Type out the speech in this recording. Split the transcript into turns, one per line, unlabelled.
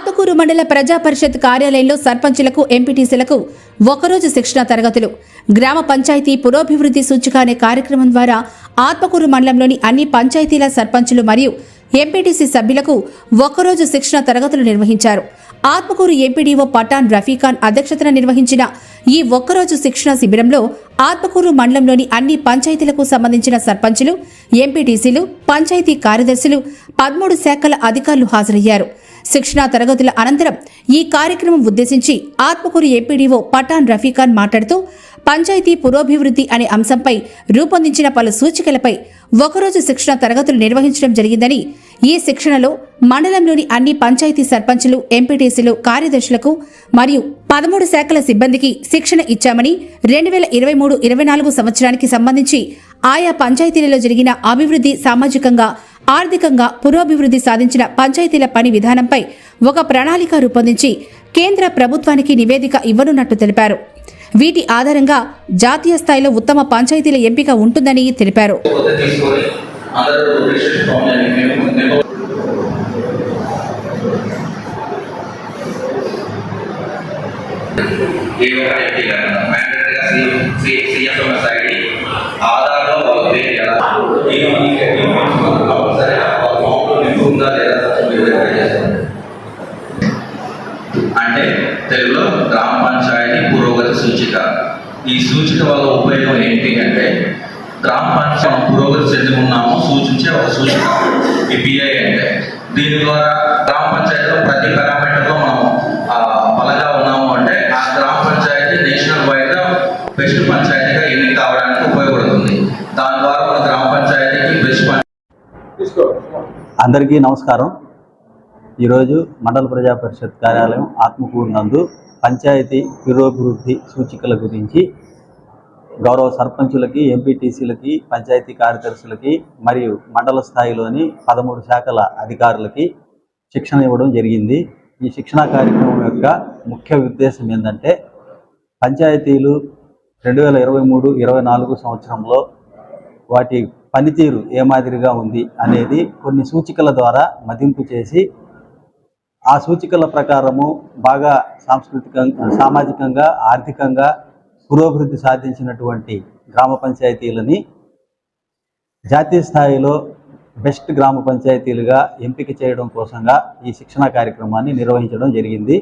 ఆత్మకూరు మండల ప్రజా పరిషత్ కార్యాలయంలో సర్పంచులకు ఎంపీటీసీలకు ఒకరోజు శిక్షణ తరగతులు. గ్రామ పంచాయతీ పురోభివృద్ధి సూచిక అనే కార్యక్రమం ద్వారా ఆత్మకూరు మండలంలోని అన్ని పంచాయతీల సర్పంచులు మరియు ఎంపీటీసీ సభ్యులకు ఒకరోజు శిక్షణ తరగతులు నిర్వహించారు. ఆత్మకూరు ఎంపీడీఓ పఠాన్ రఫీఖాన్ అధ్యక్షతన నిర్వహించిన ఈ ఒక్కరోజు శిక్షణ శిబిరంలో ఆత్మకూరు మండలంలోని అన్ని పంచాయతీలకు సంబంధించిన సర్పంచులు ఎంపీటీసీలు పంచాయతీ కార్యదర్శులు పదమూడు శాఖల అధికారులు హాజరయ్యారు. శిక్షణా తరగతుల అనంతరం ఈ కార్యక్రమం ఉద్దేశించి ఆత్మకూరు ఏపీడీఓ పఠాన్ రఫీఖాన్ మాట్లాడుతూ పంచాయతీ పురోభివృద్ధి అనే అంశంపై రూపొందించిన పలు సూచికలపై ఒకరోజు శిక్షణ తరగతులు నిర్వహించడం జరిగిందని ఈ శిక్షణలో మండలంలోని అన్ని పంచాయతీ సర్పంచులు ఎంపీటీసీలు కార్యదర్శులకు మరియు పదమూడు శాఖల సిబ్బందికి శిక్షణ ఇచ్చామని రెండు వేల ఇరవై మూడు ఇరవై నాలుగు సంవత్సరానికి సంబంధించి ఆయా పంచాయతీలలో జరిగిన అభివృద్ధి సామాజికంగా ఆర్థికంగా పురోభివృద్ధి సాధించిన పంచాయతీల పని విధానంపై ఒక ప్రణాళిక రూపొందించి కేంద్ర ప్రభుత్వానికి నివేదిక ఇవ్వనున్నట్టు తెలిపారు. వీటి ఆధారంగా జాతీయ స్థాయిలో ఉత్తమ పంచాయతీల ఎంపిక ఉంటుందని తెలిపారు.
కొత్త అంటే తెలుగులో గ్రామ పంచాయతీ పురోగతి సూచిక. ఈ సూచిక వల్ల ఉపయోగం ఏంటి అంటే గ్రామ పంచాయతీ పురోగతి చెంది ఉన్నామో సూచించే ఒక సూచిక. ఈ పిఐ అంటే దీని ద్వారా గ్రామ పంచాయతీలో ప్రతి పారామీటర్లో మనం ఆ, బలంగా ఉన్నాము అంటే ఆ గ్రామ పంచాయతీ నేషనల్ వైడ్గా బెస్ట్ పంచాయతీగా ఎన్నిక కావడానికి ఉపయోగపడుతుంది. దాని ద్వారా మన గ్రామ పంచాయతీకి బెస్ట్ పంచాయతీ
అందరికీ నమస్కారం. ఈరోజు మండల ప్రజా పరిషత్ కార్యాలయం ఆత్మకూరు నందు పంచాయతీ పురోభివృద్ధి సూచికల గురించి గౌరవ సర్పంచులకి ఎంపీటీసీలకి పంచాయతీ కార్యదర్శులకి మరియు మండల స్థాయిలోని పదమూడు శాఖల అధికారులకి శిక్షణ ఇవ్వడం జరిగింది. ఈ శిక్షణా కార్యక్రమం యొక్క ముఖ్య ఉద్దేశం ఏంటంటే పంచాయతీలు రెండు వేల ఇరవై మూడు ఇరవై నాలుగు సంవత్సరంలో వాటి పనితీరు ఏ మాదిరిగా ఉంది అనేది కొన్ని సూచికల ద్వారా మదింపు చేసి ఆ సూచికల ప్రకారము బాగా సాంస్కృతికంగా సామాజికంగా ఆర్థికంగా పురోభివృద్ధి సాధించినటువంటి గ్రామ పంచాయతీలని జాతీయ స్థాయిలో బెస్ట్ గ్రామ పంచాయతీలుగా ఎంపిక చేయడం కోసంగా ఈ శిక్షణా కార్యక్రమాన్ని నిర్వహించడం జరిగింది.